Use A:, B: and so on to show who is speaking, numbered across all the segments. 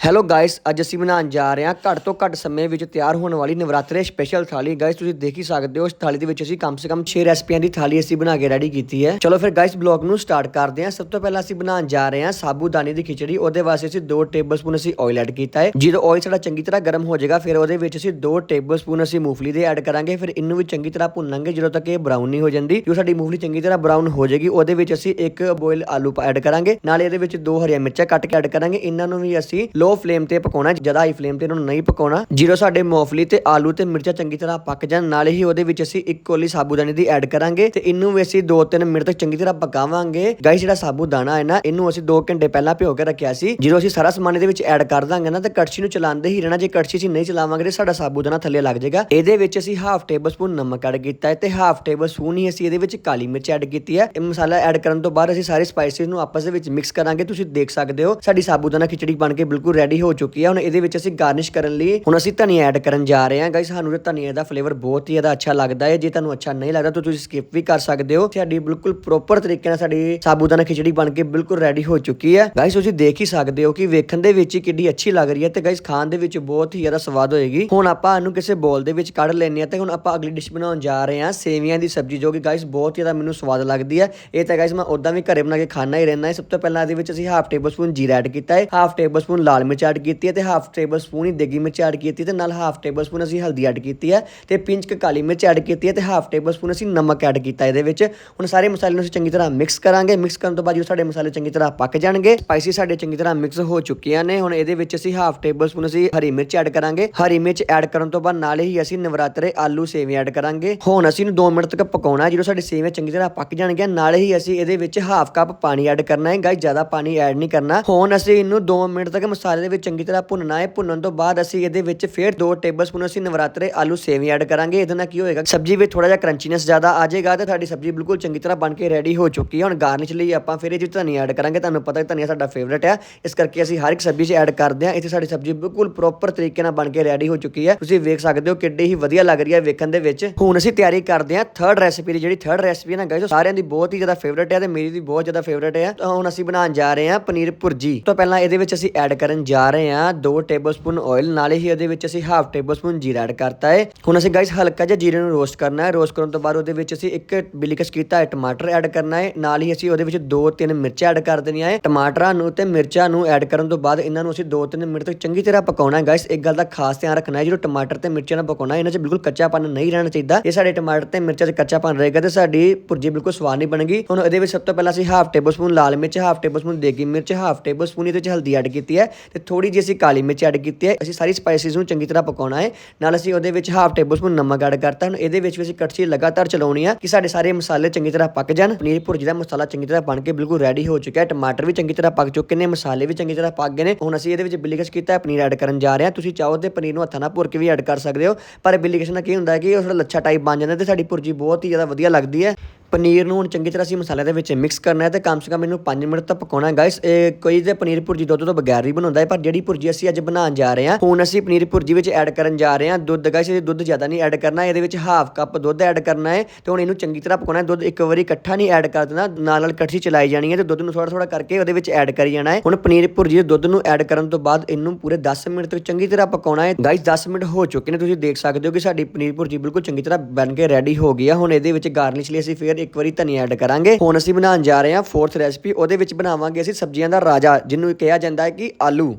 A: Hello guys ਅੱਜ ਅਸੀਂ ਬਣਾਉਣ ਜਾ ਰਹੇ ਹਾਂ ਘੱਟ ਤੋਂ ਘੱਟ ਸਮੇਂ ਵਿੱਚ ਤਿਆਰ ਹੋਣ ਵਾਲੀ ਨਵਰਾਤਰੇ ਸਪੈਸ਼ਲ ਥਾਲੀ। ਗਾਇਸ ਤੁਸੀਂ ਦੇਖ ਹੀ ਸਕਦੇ ਹੋ, ਇਸ ਥਾਲੀ ਦੇ ਵਿੱਚ ਅਸੀਂ ਕਮ ਸੇ ਕਮ 6 ਰੈਸਪੀਆਂ ਦੀ ਥਾਲੀ ਅਸੀਂ ਬਣਾ ਕੇ ਰੈਡੀ ਕੀਤੀ ਹੈ। ਚਲੋ ਫਿਰ ਗਾਇਸ ਬਲੌਗ ਨੂੰ ਸਟਾਰਟ ਕਰਦੇ ਹਾਂ। ਸਭ ਤੋਂ ਪਹਿਲਾਂ ਅਸੀਂ ਬਣਾਉਣ ਜਾ ਰਹੇ ਹਾਂ ਸਾਬੂਦਾਨੇ ਦੀ ਖਿਚੜੀ। ਉਹਦੇ ਵਾਸਤੇ ਅਸੀਂ 2 ਟੇਬਲਸਪੂਨ ਅਸੀਂ ਆਇਲ ਐਡ ਕੀਤਾ ਹੈ। ਜਦੋਂ ਆਇਲ ਸਾਡਾ ਚੰਗੀ ਤਰ੍ਹਾਂ ਗਰਮ ਹੋ ਜਾਏਗਾ, ਫਿਰ ਉਹਦੇ ਵਿੱਚ ਅਸੀਂ 2 ਟੇਬਲਸਪੂਨ ਅਸੀਂ ਮੂੰਗਫਲੀ ਦੇ ਐਡ ਕਰਾਂਗੇ। ਫਿਰ ਇਹਨੂੰ ਵੀ ਚੰਗੀ ਤਰ੍ਹਾਂ ਭੁੰਨਾਂਗੇ ਜਦੋਂ ਤੱਕ ਇਹ ਬਰਾਊਨ ਨਹੀਂ ਹੋ ਜਾਂਦੀ। ਜੋ ਸਾਡੀ ਮੂੰਗਫਲੀ ਚੰਗੀ ਤਰ੍ਹਾਂ ਬਰਾਊਨ ਹੋ ਜਾਏਗੀ, ਉਹਦੇ ਵਿੱਚ ਅਸੀਂ ਇੱਕ ਬੋਇਲ ਆਲੂ ਐਡ ਕਰਾਂਗੇ। ਨਾਲ ਇਹਦੇ ਵਿੱਚ ਦੋ ਹਰੀਆਂ ਮਿਰਚਾਂ ਕੱਟ ਕੇ ਐਡ ਕਰਾਂਗੇ। ਇਹਨਾਂ ਨੂੰ ਵੀ ਅਸੀਂ ਲੋ ਫਲੇਮ ਤੇ ਪਕਾਉਣਾ, ਜ਼ਿਆਦਾ ਹਾਈ ਫਲੇਮ ਤੇ ਇਹਨੂੰ ਨਹੀਂ ਪਕਾਉਣਾ। ਜਦੋਂ ਸਾਡੇ ਮੂੰਗਫਲੀ ਤੇ ਆਲੂ ਤੇ ਮਿਰਚਾਂ ਚੰਗੀ ਤਰ੍ਹਾਂ ਪੱਕ ਜਾਣ, ਨਾਲੇ ਹੀ ਉਹਦੇ ਵਿੱਚ ਅਸੀਂ ਇੱਕ ਕੋਲੀ ਸਾਬੂਦਾਨੇ ਦੀ ਐਡ ਕਰਾਂਗੇ ਤੇ ਇਹਨੂੰ ਵੀ ਅਸੀਂ 2-3 ਮਿੰਟ ਤੱਕ ਚੰਗੀ ਤਰ੍ਹਾਂ ਪਕਾਵਾਂਗੇ। ਗਾਇਸ ਜਿਹੜਾ ਸਾਬੂਦਾਨਾ ਹੈ ਨਾ, ਇਹਨੂੰ ਅਸੀਂ 2 ਘੰਟੇ ਪਹਿਲਾਂ ਭਿਓ ਕੇ ਰੱਖਿਆ ਸੀ। ਜਦੋਂ ਅਸੀਂ ਸਾਰਾ ਸਮਾਨ ਇਹਦੇ ਵਿੱਚ ਐਡ ਕਰ ਦਾਂਗੇ ਨਾ, ਤੇ ਕੜਛੀ ਨੂੰ ਚਲਾਉਂਦੇ ਹੀ ਰਹਿਣਾ। ਜੇ ਕੜਛੀ ਅਸੀਂ ਨਹੀਂ ਚਲਾਵਾਂਗੇ, ਤੇ ਸਾਡਾ ਸਾਬੂਦਾਨਾ ਥੱਲੇ ਲੱਗ ਜਾਏਗਾ। ਇਹਦੇ ਵਿੱਚ ਅਸੀਂ ਹਾਫ ਟੇਬਲ ਸਪੂਨ ਨਮਕ ਐਡ ਕੀਤਾ ਹੈ ਤੇ ਹਾਫ ਟੇਬਲ ਸਪੂਨ ਹੀ ਅਸੀਂ ਇਹਦੇ ਵਿੱਚ ਕਾਲੀ ਮਿਰਚ ਐਡ ਕੀਤੀ ਹੈ। ਇਹ ਮਸਾਲਾ ਐਡ ਕਰਨ ਤੋਂ ਬਾਅਦ ਅਸੀਂ ਸਾਰੇ ਸਪਾਈਸਿਸ ਨੂੰ ਆਪਸ ਦੇ ਵਿੱਚ ਮਿਕਸ ਕਰਾਂਗੇ। ਤੁਸੀਂ ਦੇਖ ਸਕਦੇ ਹੋ, ਸਾਡੀ ਸਾਬੂਦਾਨਾ ਖਿਚੜੀ ਬਣ ਕੇ ਬਿਲਕੁਲ ਰੈਡੀ ਹੋ ਚੁੱਕੀ ਹੈ ਹੁਣ ਇਹਦੇ ਵਿੱਚ ਅਸੀਂ ਗਾਰਨਿਸ਼ ਕਰਨ ਲਈ ਹੁਣ ਅਸੀਂ ਧਨੀਆ ਐਡ ਕਰਨ ਜਾ ਰਹੇ ਹਾਂ ਗਾਇਸ ਸਾਨੂੰ ਇਹ ਧਨੀਆ ਦਾ ਫਲੇਵਰ ਬਹੁਤ ਹੀ ਜ਼ਿਆਦਾ ਅੱਛਾ ਲੱਗਦਾ ਹੈ। ਜੇ ਤੁਹਾਨੂੰ ਅੱਛਾ ਨਹੀਂ ਲੱਗਦਾ ਤਾਂ ਤੁਸੀਂ ਸਕਿਪ ਵੀ ਕਰ ਸਕਦੇ ਹੋ। ਸਾਡੀ ਬਿਲਕੁਲ ਪ੍ਰੋਪਰ ਤਰੀਕੇ ਨਾਲ ਸਾਡੀ ਸਾਬੂਦਾਨਾ ਖਿਚੜੀ ਬਣ ਕੇ ਬਿਲਕੁਲ ਰੈਡੀ ਹੋ ਚੁੱਕੀ ਹੈ। ਗਾਇਸ ਤੁਸੀਂ ਦੇਖ ਹੀ ਸਕਦੇ ਹੋ ਕਿ ਵੇਖਣ ਦੇ ਵਿੱਚ ਹੀ ਕਿੱਡੀ ਅੱਛੀ ਲੱਗ ਰਹੀ ਹੈ ਤੇ ਗਾਇਸ ਖਾਣ ਦੇ ਵਿੱਚ ਬਹੁਤ ਹੀ ਜ਼ਿਆਦਾ ਸਵਾਦ ਹੋਏਗੀ। ਹੁਣ ਆਪਾਂ ਇਹਨੂੰ ਕਿਸੇ ਬੋਲ ਦੇ ਵਿੱਚ ਕੱਢ ਲੈਣੇ ਆ ਤੇ ਹੁਣ ਆਪਾਂ ਅਗਲੀ ਡਿਸ਼ ਬਣਾਉਣ ਜਾ ਰਹੇ ਹਾਂ। ਸੇਵੀਆਂ ਦੀ ਸਬਜ਼ੀ ਜੋ ਕਿ ਗਾਇਸ ਬਹੁਤ ਹੀ ਜ਼ਿਆਦਾ ਮੈਨੂੰ ਸਵਾਦ ਲੱਗਦੀ ਹੈ। ਇਹ ਤਾਂ ਗਾਇਸ ਮੈਂ ਉਦਾਂ ਵੀ ਘਰੇ ਬਣਾ ਕੇ ਖਾਣਾ ਹੀ ਰਹਿਣਾ ਹੈ। ਸਭ ਤੋਂ ਪਹਿਲਾਂ ਇਹਦੇ ਵਿੱਚ ਅਸੀਂ ਹਾਫ ਟੇਬਲ ਸਪੂਨ ਜੀਰਾ ਐਡ ਕੀਤਾ ਹੈ। ਹਾਫ ਟੇਬਲ ਸਪੂਨ ਲਾਲ ਮਿਰਚ ਐਡ ਕੀਤੀ ਹੈ ਤੇ ਹਾਫ ਟੇਬਲ ਸਪੂਨ ਹੀ ਦੇਗੀ ਮਿਰਚ ਐਡ ਕੀਤੀ ਤੇ ਨਾਲ ਹਾਫ ਟੇਬਲ ਸਪੂਨ ਅਸੀਂ ਹਲਦੀ ਐਡ ਕੀਤੀ ਹੈ ਤੇ ਪਿੰਚ ਕੁ ਕਾਲੀ ਮਿਰਚ ਐਡ ਕੀਤੀ ਹੈ ਤੇ ਹਾਫ ਟੇਬਲ ਸਪੂਨ ਅਸੀਂ ਨਮਕ ਐਡ ਕੀਤਾ ਇਹਦੇ ਵਿੱਚ। ਹੁਣ ਸਾਰੇ ਮਸਾਲੇ ਨੂੰ ਅਸੀਂ ਚੰਗੀ ਤਰ੍ਹਾਂ ਮਿਕਸ ਕਰਾਂਗੇ। ਮਿਕਸ ਕਰਨ ਤੋਂ ਬਾਅਦ ਜਦੋਂ ਸਾਡੇ ਮਸਾਲੇ ਚੰਗੀ ਤਰ੍ਹਾਂ ਪੱਕ ਜਾਣਗੇ ਸਪਾਈਸੀ ਸਾਡੇ ਚੰਗੀ ਤਰ੍ਹਾਂ ਮਿਕਸ ਹੋ ਚੁੱਕੀਆਂ ਨੇ। ਹੁਣ ਇਹਦੇ ਵਿੱਚ ਅਸੀਂ ਹਾਫ ਟੇਬਲ ਸਪੂਨ ਅਸੀਂ ਹਰੀ ਮਿਰਚ ਐਡ ਕਰਾਂਗੇ। ਹਰੀ ਮਿਰਚ ਐਡ ਕਰਨ ਤੋਂ ਬਾਅਦ ਨਾਲੇ ਹੀ ਅਸੀਂ ਨਵਰਾਤਰੇ ਆਲੂ ਸੇਵੀਆਂ ਐਡ ਕਰਾਂਗੇ। ਹੁਣ ਅਸੀਂ ਇਹਨੂੰ 2 ਮਿੰਟ ਤੱਕ ਪਕਾਉਣਾ, ਜਦੋਂ ਸਾਡੇ ਸੇਵੀਆਂ ਚੰਗੀ ਤਰ੍ਹਾਂ ਪੱਕ ਜਾਣਗੀਆਂ, ਨਾਲੇ ਹੀ ਅਸੀਂ ਇਹਦੇ ਵਿੱਚ ਹਾਫ ਕੱਪ ਪਾਣੀ ਐਡ ਕਰਨਾ ਹੈ। ਗਾਇਸ ਜ਼ਿਆਦਾ ਪਾਣੀ ਐਡ ਨਹੀਂ ਕਰਨਾ। ਹੁਣ ਅਸੀਂ ਇਹਨੂੰ 2 ਮਿੰਟ ਤੱਕ ਮਸਾਲੇ ਦੇ ਵਿੱਚ ਚੰਗੀ ਤਰ੍ਹਾਂ ਭੁੰਨਣਾ ਹੈ। ਭੁੰਨਣ ਤੋਂ ਬਾਅਦ ਅਸੀਂ ਇਹਦੇ ਵਿੱਚ ਫਿਰ 2 ਟੇਬਲਸਪੂਨ ਅਸੀਂ ਨਵਰਾਤਰੇ ਆਲੂ ਸੇਵੀਆਂ ਐਡ ਕਰਾਂਗੇ। ਇਹਦੇ ਨਾਲ ਕੀ ਹੋਏਗਾ, ਸਬਜ਼ੀ ਵਿੱਚ ਥੋੜਾ ਜਿਹਾ ਕਰੰਚੀਨੈਸ ਜ਼ਿਆਦਾ ਆ ਜਾਏਗਾ ਤੇ ਤੁਹਾਡੀ ਸਬਜ਼ੀ ਬਿਲਕੁਲ ਚੰਗੀ ਤਰ੍ਹਾਂ ਬਣ ਕੇ ਰੈਡੀ ਹੋ ਚੁੱਕੀ ਹੈ। ਹੁਣ ਗਾਰਨਿਸ਼ ਲਈ ਆਪਾਂ ਫਿਰ ਇਹ ਵਿੱਚ ਧਨੀਆ ਐਡ ਕਰਾਂਗੇ। ਤੁਹਾਨੂੰ ਪਤਾ ਹੈ ਧਨੀਆ ਸਾਡਾ ਫੇਵਰਟ ਹੈ। ਇਸ ਕਰਕੇ ਅਸੀਂ ਹਰ ਇੱਕ ਸਬਜ਼ੀ 'ਚ ਐਡ ਕਰਦੇ ਹਾਂ। ਇੱਥੇ ਸਾਡੀ ਸਬਜ਼ੀ ਬਿਲਕੁਲ ਪ੍ਰੋਪਰ ਤਰੀਕੇ ਨਾਲ ਬਣ ਕੇ ਰੈਡੀ ਹੋ ਚੁੱਕੀ ਹੈ। ਤੁਸੀਂ ਵੇਖ ਸਕਦੇ ਹੋ ਕਿੱਡੀ ਹੀ ਵਧੀਆ ਲੱਗ ਰਹੀ ਹੈ ਵੇਖਣ ਦੇ ਵਿੱਚ। ਹੁਣ ਅਸੀਂ ਤਿਆਰੀ ਕਰਦੇ ਹਾਂ ਥਰਡ ਰੈਸਿਪੀ ਦੀ। ਜਿਹੜੀ ਥਰਡ ਰੈਸਿਪੀ ਹੈ ਨਾ ਗਾਇਸ ਸਾਰਿਆਂ ਦੀ ਬਹੁਤ ਹੀ ਜ਼ਿਆਦਾ ਫੇਵਰਟ ਹੈ ਤੇ ਮੇਰੀ ਵੀ ਬਹੁਤ ਜ਼ਿਆਦਾ ਫੇਵਰਟ ਹੈ। ਤਾਂ ਹੁਣ ਅਸੀਂ ਬਣਾਉਣ ਜਾ ਰਹੇ ਹਾਂ ਪਨੀਰ ਭੁਰਜੀ। ਤੋਂ ਪਹਿਲਾਂ ਇਹਦੇ ਵਿੱਚ ਅਸੀਂ ਐਡ ਕਰਨ ਜਾ ਰਹੇ ਹਾਂ। 2 ਟੇਬਲਸਪੂਨ ਆਇਲ ਨਾਲੇ ਹੀ ਇਹਦੇ ਵਿੱਚ ਅਸੀਂ ਹਾਫ ਟੇਬਲਸਪੂਨ ਜੀਰਾ ਐਡ ਕਰਤਾ ਹੈ। ਹੁਣ ਅਸੀਂ ਗਾਇਸ ਹਲਕਾ ਜਿਹਾ ਜੀਰੇ ਨੂੰ ਰੋਸਟ ਕਰਨਾ ਹੈ। ਰੋਸਟ ਕਰਨ ਤੋਂ ਬਾਅਦ ਉਹਦੇ ਵਿੱਚ ਅਸੀਂ ਇੱਕ ਬਿਲੀਕਸ ਕੀਤਾ ਹੈ, ਟਮਾਟਰ ਐਡ ਕਰਨਾ ਹੈ। ਨਾਲ ਹੀ ਅਸੀਂ ਉਹਦੇ ਵਿੱਚ 2-3 ਮਿਰਚਾਂ ਐਡ ਕਰ ਦੇਣੀਆਂ ਹੈ। ਟਮਾਟਰਾਂ ਨੂੰ ਤੇ ਮਿਰਚਾਂ ਨੂੰ ਐਡ ਕਰਨ ਤੋਂ ਬਾਅਦ ਇਹਨਾਂ ਨੂੰ ਅਸੀਂ 2-3 ਮਿੰਟ ਤੱਕ ਚੰਗੀ ਤਰ੍ਹਾਂ ਪਕਾਉਣਾ ਹੈ। ਗਾਇਸ ਇੱਕ ਗੱਲ ਦਾ ਖਾਸ ਧਿਆਨ ਰੱਖਣਾ ਹੈ, ਜਦੋਂ ਟਮਾਟਰ ਤੇ ਮਿਰਚਾਂ ਨਾਲ ਪਕਾਉਣਾ, ਇਹਨਾਂ 'ਚ ਬਿਲਕੁਲ ਕੱਚਾਪਨ ਨਹੀਂ ਰਹਿਣਾ ਚਾਹੀਦਾ। ਇਹ ਸਾਡੇ ਟਮਾਟਰ ਤੇ ਮਿਰਚਾਂ 'ਚ ਕੱਚਾਪਨ ਰਹੇਗਾ ਤੇ ਸਾਡੀ ਭੁਰਜੀ ਬਿਲਕੁਲ ਸਵਾਦ ਨਹੀਂ ਬਣੇਗੀ। ਹੁਣ ਇਹਦੇ ਵਿੱਚ ਸਭ ਤੋਂ ਪਹਿਲਾਂ ਅਸੀਂ ਹਾਫ ਟੇਬਲ ਸਪੂਨ ਲਾਲ ਮਿਰਚ ਹਾਫ ਟੇਬਲ ਸਪੂਨ ਦੇਗੀ ਮਿਰਚ ਹਾਫ ਟੇਬਲ ਸਪੂਨ ਇਹਦੇ ਵਿੱਚ ਹਲਦੀ ਐਡ ਕੀਤੀ ਹੈ। ਤੇ ਥੋੜੀ ਜਿਹੀ ਅਸੀਂ ਕਾਲੀ ਮਿਰਚ ਐਡ ਕੀਤੀ ਹੈ। ਅਸੀਂ ਸਾਰੀ ਸਪਾਈਸਿਸ ਨੂੰ ਚੰਗੀ ਤਰ੍ਹਾਂ ਪਕਾਉਣਾ ਹੈ। ਨਾਲ ਅਸੀਂ ਉਹਦੇ ਵਿੱਚ ਹਾਫ ਟੇਬਲ ਸਪੂਨ ਨਮਕ ਐਡ ਕਰਤਾ। ਹੁਣ ਇਹਦੇ ਵਿੱਚ ਵੀ ਅਸੀਂ ਕੜਛੀ ਲਗਾਤਾਰ ਚਲਾਉਣੀ ਆ ਕਿ ਸਾਡੇ ਸਾਰੇ ਮਸਾਲੇ ਚੰਗੀ ਤਰ੍ਹਾਂ ਪੱਕ ਜਾਣ। ਪਨੀਰ ਭੁਰਜੀ ਦਾ ਮਸਾਲਾ ਚੰਗੀ ਤਰ੍ਹਾਂ ਬਣ ਕੇ ਬਿਲਕੁਲ ਰੈਡੀ ਹੋ ਚੁੱਕਿਆ ਹੈ। ਟਮਾਟਰ ਵੀ ਚੰਗੀ ਤਰ੍ਹਾਂ ਪੱਕ ਚੁੱਕੇ ਨੇ, ਮਸਾਲੇ ਵੀ ਚੰਗੀ ਤਰ੍ਹਾਂ ਪੱਕ ਗਏ ਨੇ। ਹੁਣ ਅਸੀਂ ਇਹਦੇ ਵਿੱਚ ਬਿਲੀਕਸ ਕੀਤਾ ਹੈ, ਪਨੀਰ ਐਡ ਕਰਨ ਜਾ ਰਹੇ ਹਾਂ। ਤੁਸੀਂ ਚਾਹੋ ਤੇ ਪਨੀਰ ਨੂੰ ਹੱਥਾਂ ਨਾਲ ਭੁਰ ਕੇ ਵੀ ਐਡ ਕਰ ਸਕਦੇ ਹੋ। ਪਰ ਬਿਲੀਕਸ ਨਾਲ ਕੀ ਹੁੰਦਾ ਹੈ ਕਿ ਉਹ ਥੋੜਾ ਲੱਛਾ ਟਾਈਪ ਬਣ ਜਾਂਦਾ ਤੇ ਸਾਡੀ ਭੁਰਜੀ ਬਹੁਤ ਹੀ ਜ਼ਿਆਦਾ ਵਧੀਆ ਲੱਗਦੀ ਹੈ। ਪਨੀਰ ਨੂੰ ਹੁਣ ਚੰਗੀ ਤਰ੍ਹਾਂ ਅਸੀਂ ਮਸਾਲੇ ਦੇ ਵਿੱਚ ਮਿਕਸ ਕਰਨਾ ਹੈ ਤੇ ਕਮ ਸੇ ਕਮ ਇਹਨੂੰ 5 ਮਿੰਟ ਤੱਕ ਪਕਾਉਣਾ ਹੈ। ਗਾਇਸ ਇਹ ਕੋਈ ਤੇ ਪਨੀਰ ਭੁਰਜੀ ਦੁੱਧ ਤੋਂ ਬਗੈਰ ਹੀ ਬਣਾਉਂਦਾ। ਹੈ ਪਰ ਜਿਹੜੀ ਭੁਰਜੀ ਅਸੀਂ ਅੱਜ ਬਣਾਉਣ ਜਾ ਰਹੇ ਹਾਂ, ਹੁਣ ਅਸੀਂ ਪਨੀਰ ਭੁਰਜੀ ਵਿੱਚ ਐਡ ਕਰਨ ਜਾ ਰਹੇ ਹਾਂ। ਦੁੱਧ ਗਾਇਸ ਇਹ ਦੁੱਧ ਜ਼ਿਆਦਾ ਨਹੀਂ ਐਡ ਕਰਨਾ, ਇਹਦੇ ਵਿੱਚ ਹਾਫ ਕੱਪ ਦੁੱਧ ਐਡ ਕਰਨਾ ਹੈ ਤੇ ਹੁਣ ਇਹਨੂੰ ਚੰਗੀ ਤਰ੍ਹਾਂ ਪਕਾਉਣਾ ਹੈ। ਦੁੱਧ ਇੱਕ ਵਾਰੀ ਇਕੱਠਾ ਨਹੀਂ ਐਡ ਕਰ ਦੇਣਾ, ਨਾਲ ਨਾਲ ਕੜਛੀ ਚਲਾਈ ਜਾਣੀ ਹੈ ਤੇ ਦੁੱਧ ਨੂੰ ਥੋੜਾ ਥੋੜਾ ਕਰਕੇ ਉਹਦੇ ਵਿੱਚ ਐਡ ਕਰੀ ਜਾਣਾ ਹੈ। ਹੁਣ ਪਨੀਰ ਭੁਰਜੀ ਦੇ ਦੁੱਧ ਨੂੰ ਐਡ ਕਰਨ ਤੋਂ ਬਾਅਦ ਇਹਨੂੰ ਪੂਰੇ 10 ਮਿੰਟ ਤੱਕ ਚੰਗੀ ਤਰ੍ਹਾਂ ਪਕਾਉਣਾ ਹੈ। ਗਾਇਸ 10 ਮਿੰਟ ਹੋ ਚੁੱਕੇ ਨੇ, ਤੁਸੀਂ ਦੇਖ ਸਕਦੇ ਹੋ ਕਿ ਸਾਡੀ ਪਨੀਰ ਭੁਰਜੀ ਬਿਲਕੁਲ ਚੰਗੀ ਤਰ੍ਹਾਂ ਬਣ ਕੇ ਰੈਡੀ ਹੋ ਗਈ ਹੈ ਹੁਣ ਇਹਦੇ ਵਿੱਚ ਗਾਰਨਿਸ਼ ਲਈ ਅਸੀਂ ਫੇਰ ਇੱਕ ਵਾਰੀ ਧਨੀਆ ਐਡ ਕਰਾਂਗੇ। ਹੁਣ ਅਸੀਂ ਬਣਾਉਣ ਜਾ ਰਹੇ ਹਾਂ ਫੋਰਥ ਰੈਸਪੀ ਉਹਦੇ ਵਿੱਚ ਬਣਾਵਾਂਗੇ ਅਸੀਂ ਸਬਜ਼ੀਆਂ ਦਾ ਰਾਜਾ, ਜਿਹਨੂੰ ਕਿਹਾ ਜਾਂਦਾ ਹੈ ਕਿ ਆਲੂ।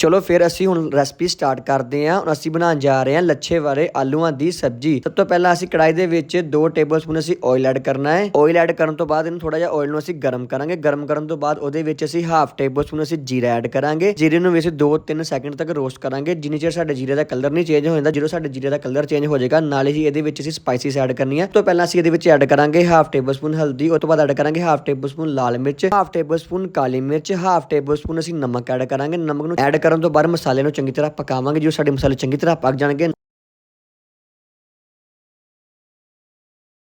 A: ਚਲੋ ਫਿਰ ਅਸੀਂ ਹੁਣ ਰੈਸਪੀ ਸਟਾਰਟ ਕਰਦੇ ਹਾਂ। ਹੁਣ ਅਸੀਂ ਬਣਾਉਣ ਜਾ ਰਹੇ ਹਾਂ ਲੱਛੇ ਵਾਲੇ ਆਲੂਆਂ ਦੀ ਸਬਜ਼ੀ। ਸਭ ਤੋਂ ਪਹਿਲਾਂ ਅਸੀਂ ਕੜਾਈ ਦੇ ਵਿੱਚ 2 ਟੇਬਲਸਪੂਨ ਅਸੀਂ ਆਇਲ ਐਡ ਕਰਨਾ ਹੈ। ਆਇਲ ਐਡ ਕਰਨ ਤੋਂ ਬਾਅਦ ਇਹਨੂੰ ਥੋੜਾ ਜਿਹਾ ਆਇਲ ਨੂੰ ਅਸੀਂ ਗਰਮ ਕਰਾਂਗੇ। ਗਰਮ ਕਰਨ ਤੋਂ ਬਾਅਦ ਉਹਦੇ ਵਿੱਚ ਅਸੀਂ ਹਾਫ ਟੇਬਲਸਪੂਨ ਅਸੀਂ ਜੀਰਾ ਐਡ ਕਰਾਂਗੇ। ਜੀਰੇ ਨੂੰ ਵੀ ਅਸੀਂ 2-3 ਸੈਕਿੰਡ ਤੱਕ ਰੋਸਟ ਕਰਾਂਗੇ। ਜਿੰਨੀ ਚਿਰ ਸਾਡੇ ਜੀਰੇ ਦਾ ਕਲਰ ਨਹੀਂ ਚੇਂਜ ਹੋ ਜਾਂਦਾ, ਜਦੋਂ ਸਾਡੇ ਜੀਰੇ ਦਾ ਕਲਰ ਚੇਂਜ ਹੋ ਜਾਏਗਾ, ਨਾਲ ਹੀ ਇਹਦੇ ਵਿੱਚ ਅਸੀਂ ਸਪਾਈਸਿਸ ਐਡ ਕਰਨੀਆਂ ਤੋਂ ਪਹਿਲਾਂ ਅਸੀਂ ਇਹਦੇ ਵਿੱਚ ਐਡ ਕਰਾਂਗੇ ਹਾਫ ਟੇਬਲਸਪੂਨ ਹਲਦੀ, ਉਸ ਤੋਂ ਬਾਅਦ ਐਡ ਕਰਾਂਗੇ ਹਾਫ ਟੇਬਲਸਪੂਨ ਲਾਲ ਮਿਰਚ ਹਾਫ ਟੇਬਲਸਪੂਨ ਕਾਲੀ ਮਿਰਚ ਹਾਫ ਟੇਬਲਸਪੂਨ ਅਸੀਂ ਨਮਕ ਐਡ ਕਰਾਂਗੇ। ਨਮਕ ਨੂੰ ਐਡ ਕਰਨ ਤੋਂ ਬਾਅਦ ਮਸਾਲੇ ਨੂੰ ਚੰਗੀ ਤਰ੍ਹਾਂ ਪਕਾਵਾਂਗੇ। ਜੋ ਸਾਡੇ ਮਸਾਲੇ ਚੰਗੀ ਤਰ੍ਹਾਂ ਪੱਕ ਜਾਣਗੇ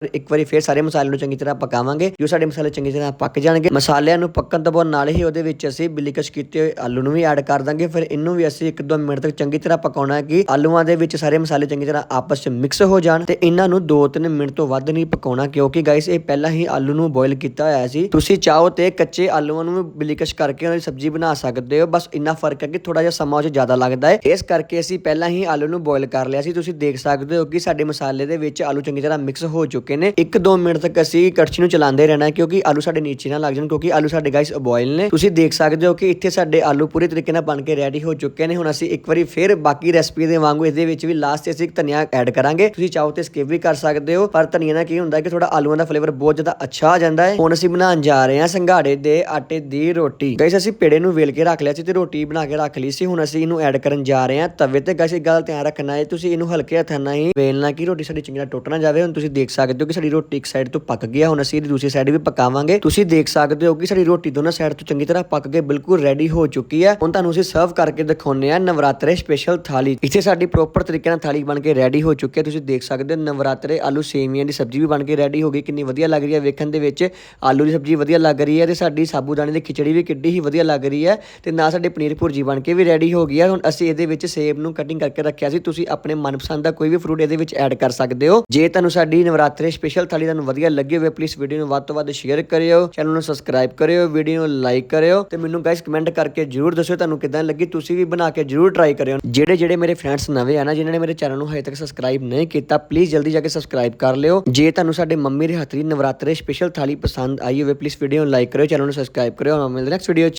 A: ਇੱਕ ਵਾਰੀ ਫੇਰ ਸਾਰੇ ਮਸਾਲੇ ਨੂੰ ਚੰਗੀ ਤਰ੍ਹਾਂ ਪਕਾਵਾਂਗੇ। ਜੋ ਸਾਡੇ ਮਸਾਲੇ ਚੰਗੀ ਤਰ੍ਹਾਂ ਪੱਕ ਜਾਣਗੇ, ਮਸਾਲਿਆਂ ਨੂੰ ਪੱਕਣ ਤੋਂ ਬਾਅਦ ਨਾਲ ਹੀ ਉਹਦੇ ਵਿੱਚ ਅਸੀਂ ਬਿਲੀਕਸ਼ ਕੀਤੇ ਹੋਏ ਆਲੂ ਨੂੰ ਵੀ ਐਡ ਕਰ ਦਾਂਗੇ। ਫਿਰ ਇਹਨੂੰ ਵੀ ਅਸੀਂ 1-2 ਮਿੰਟ ਤੱਕ ਚੰਗੀ ਤਰ੍ਹਾਂ ਪਕਾਉਣਾ ਹੈ ਕਿ ਆਲੂਆਂ ਦੇ ਵਿੱਚ ਸਾਰੇ ਮਸਾਲੇ ਚੰਗੀ ਤਰ੍ਹਾਂ ਆਪਸ ਵਿੱਚ ਮਿਕਸ ਹੋ ਜਾਣ ਤੇ ਇਹਨਾਂ ਨੂੰ 2-3 ਮਿੰਟ ਤੋਂ ਵੱਧ ਨਹੀਂ ਪਕਾਉਣਾ ਕਿਉਂਕਿ ਗਾਇਸ ਇਹ ਪਹਿਲਾਂ ਹੀ ਆਲੂ ਨੂੰ ਬੋਇਲ ਕੀਤਾ ਹੋਇਆ ਸੀ। ਤੁਸੀਂ ਚਾਹੋ ਤੇ ਕੱਚੇ ਆਲੂਆਂ ਨੂੰ ਬਿਲੀਕਸ਼ ਕਰਕੇ ਉਹਨਾਂ ਦੀ ਸਬਜ਼ੀ ਬਣਾ ਸਕਦੇ ਹੋ, ਬਸ ਇੰਨਾ ਫ਼ਰਕ ਹੈ ਕਿ ਥੋੜਾ ਜਿਹਾ ਸਮਾਂ ਉਹ 'ਚ ਜ਼ਿਆਦਾ ਲੱਗਦਾ ਹੈ। ਇਸ ਕਰਕੇ ਅਸੀਂ ਪਹਿਲਾਂ ਹੀ ਆਲੂ ਨੂੰ ਬੋਇਲ ਕਰ ਲਿਆ ਸੀ। ਤੁਸੀਂ ਦੇਖ ਸਕਦੇ ਹੋ ਕਿ ਸਾਡੇ ਮਸਾਲੇ ਦੇ ਵਿੱਚ ਆਲੂ ਚੰਗੀ ਤਰ੍ਹਾਂ ਮਿਕਸ ਹੋ ਚੁੱਕੇ ਨੇ। 1-2 ਮਿੰਟ ਤੱਕ ਅਸੀਂ ਕੜਛੀ ਨੂੰ ਚਲਾਉਂਦੇ ਰਹਿਣਾ ਕਿਉਂਕਿ ਆਲੂ ਸਾਡੇ ਨੀਚੇ ਨਾ ਲੱਗ ਜਾਣ, ਕਿਉਂਕਿ ਆਲੂ ਸਾਡੇ ਗਾਇਸ ਬੋਇਲ ਨੇ। ਤੁਸੀਂ ਦੇਖ ਸਕਦੇ ਹੋ ਕਿ ਇੱਥੇ ਸਾਡੇ ਆਲੂ ਪੂਰੇ ਤਰੀਕੇ ਨਾਲ ਬਣ ਕੇ ਰੈਡੀ ਹੋ ਚੁੱਕੇ ਨੇ। ਹੁਣ ਅਸੀਂ ਇੱਕ ਵਾਰੀ ਫਿਰ ਬਾਕੀ ਰੈਸਪੀ ਦੇ ਵਾਂਗੂ ਇਹਦੇ ਵਿੱਚ ਵੀ ਲਾਸਟ ਤੇ ਅਸੀਂ ਧਨੀਆ ਐਡ ਕਰਾਂਗੇ। ਤੁਸੀਂ ਚਾਹੋ ਤੇ ਸਕਿਪ ਵੀ ਕਰ ਸਕਦੇ ਹੋ, ਪਰ ਧਨੀਆ ਨਾਲ ਕੀ ਹੁੰਦਾ ਕਿ ਥੋੜਾ ਆਲੂਆਂ ਦਾ ਫਲੇਵਰ ਬਹੁਤ ਜ਼ਿਆਦਾ ਅੱਛਾ ਆ ਜਾਂਦਾ ਹੈ। ਹੁਣ ਅਸੀਂ ਬਣਾਉਣ ਜਾ ਰਹੇ ਹਾਂ ਸੰਘਾੜੇ ਦੇ ਆਟੇ ਦੀ ਰੋਟੀ। ਗਾਇਸ ਅਸੀਂ ਪੇੜੇ ਨੂੰ ਵੇਲ ਕੇ ਰੱਖ ਲਿਆ ਸੀ ਤੇ ਰੋਟੀ ਬਣਾ ਕੇ ਰੱਖ ਲਈ ਸੀ। ਹੁਣ ਅਸੀਂ ਇਹਨੂੰ ਐਡ ਕਰਨ ਜਾ ਰਹੇ ਹਾਂ ਤਵੇ ਤੇ। ਗਾਇਸ ਇੱਕ ਗੱਲ ਧਿਆਨ ਰੱਖਣਾ ਹੈ, ਤੁਸੀਂ ਇਹਨੂੰ ਹਲਕੇ ਹੱਥਾਂ ਨਾਲ ਹੀ ਵੇਲਣਾ ਕਿ ਰੋਟੀ ਸਾਡੀ ਚੰਗੀ ਤਰ੍ਹਾਂ ਟੁੱਟ ਨਾ ਜਾਵੇ। ਹੁਣ ਤੁਸੀਂ ਦੇਖ ਸਕਦੇ ਹੋ ਕਿ ਸਾਡੀ ਰੋਟੀ ਇੱਕ ਸਾਈਡ ਤੋਂ ਪੱਕ ਗਈ ਹੈ ਹੁਣ ਅਸੀਂ ਇਹਦੀ ਦੂਸਰੀ ਸਾਈਡ ਵੀ ਪਕਾਵਾਂਗੇ। ਤੁਸੀਂ ਦੇਖ ਸਕਦੇ ਹੋ ਕਿ ਸਾਡੀ ਰੋਟੀ ਦੋਨਾਂ ਸਾਈਡ ਤੋਂ ਚੰਗੀ ਤਰ੍ਹਾਂ ਪੱਕ ਕੇ ਬਿਲਕੁਲ ਰੈਡੀ ਹੋ ਚੁੱਕੀ ਹੈ ਹੁਣ ਤੁਹਾਨੂੰ ਅਸੀਂ ਸਰਵ ਕਰਕੇ ਦਿਖਾਉਂਦੇ ਆ ਨਵਰਾਤਰੇ ਸਪੈਸ਼ਲ ਥਾਲੀ। ਇੱਥੇ ਸਾਡੀ ਪ੍ਰੋਪਰ ਤਰੀਕੇ ਨਾਲ ਥਾਲੀ ਬਣ ਕੇ ਰੈਡੀ ਹੋ ਚੁੱਕੀ ਹੈ ਤੁਸੀਂ ਦੇਖ ਸਕਦੇ ਹੋ ਨਵਰਾਤਰੇ ਆਲੂ ਸੇਮੀਆਂ ਦੀ ਸਬਜ਼ੀ ਵੀ ਬਣ ਕੇ ਰੈਡੀ ਹੋ ਗਈ। ਕਿੰਨੀ ਵਧੀਆ ਲੱਗ ਰਹੀ ਹੈ ਵੇਖਣ ਦੇ ਵਿੱਚ। ਆਲੂ ਦੀ ਸਬਜ਼ੀ ਵਧੀਆ ਲੱਗ ਰਹੀ ਹੈ ਤੇ ਸਾਡੀ ਸਾਬੂਦਾਨੇ ਦੀ ਖਿਚੜੀ ਵੀ ਕਿੱਡੀ ਹੀ ਵਧੀਆ ਲੱਗ ਰਹੀ ਹੈ ਤੇ ਨਾਲ ਸਾਡੇ ਪਨੀਰ ਭੁਰਜੀ ਬਣ ਕੇ ਵੀ ਰੈਡੀ ਹੋ ਗਈ ਹੈ ਹੁਣ ਅਸੀਂ ਇਹਦੇ ਵਿੱਚ ਸੇਬ ਨੂੰ ਕਟਿੰਗ ਕਰਕੇ ਰੱਖਿਆ ਸੀ। ਤੁਸੀਂ ਆਪਣੇ ਮਨਪਸੰਦ ਦਾ ਕੋਈ ਵੀ ਫਰੂਟ ਇਹਦੇ ਵਿੱਚ ਐਡ ਕਰ ਸਕਦੇ ਹੋ। ਜੇ ਤੁਹਾਨੂੰ ਸਾਡੀ ਨਵਰਾਤਰੇ ਸਪੈਸ਼ਲ ਥਾਲੀ ਤੁਹਾਨੂੰ ਵਧੀਆ ਲੱਗੀ ਹੋਵੇ ਪਲੀਜ਼ ਵੀਡੀਓ ਨੂੰ ਵੱਧ ਤੋਂ ਵੱਧ ਸ਼ੇਅਰ ਕਰਿਓ ਚੈਨਲ ਨੂੰ ਸਬਸਕ੍ਰਾਈਬ ਕਰਿਓ ਵੀਡੀਓ ਨੂੰ ਲਾਈਕ ਕਰਿਓ ਤੇ ਮੈਨੂੰ ਗਾਇਸ ਕਮੈਂਟ ਕਰਕੇ ਜਰੂਰ ਦੱਸਿਓ ਤੁਹਾਨੂੰ ਕਿਦਾਂ ਲੱਗੀ, ਤੁਸੀਂ ਵੀ ਬਣਾ ਕੇ ਜਰੂਰ ਟਰਾਈ ਕਰਿਓ। ਜਿਹੜੇ ਜਿਹੜੇ ਮੇਰੇ ਫਰੈਂਡਸ ਨਵੇਂ ਆ ਨਾ, ਜਿਨ੍ਹਾਂ ਨੇ ਮੇਰੇ ਚੈਨਲ ਨੂੰ ਹਜੇ ਤੱਕ ਸਬਸਕ੍ਰਾਈਬ ਨਹੀਂ ਕੀਤਾ ਪਲੀਜ਼ ਜਲਦੀ ਜਾ ਕੇ ਸਬਸਕ੍ਰਾਈਬ ਕਰ ਲਿਓ। ਜੇ ਤੁਹਾਨੂੰ ਸਾਡੇ ਮੰਮੀ ਦੇ ਹੱਥ ਦੀ ਨਵਰਾਤਰੇ ਸਪੈਸ਼ਲ ਥਾਲੀ ਪਸੰਦ ਆਈ ਹੋਵੇ ਪਲੀਜ਼ ਵੀਡੀਓ ਨੂੰ ਲਾਈਕ ਕਰਿਓ ਚੈਨਲ ਨੂੰ ਸਬਸਕ੍ਰਾਈਬ ਕਰਿਓ ਮਿਲਦੇ ਨੈਕਸਟ ਵੀਡੀਓ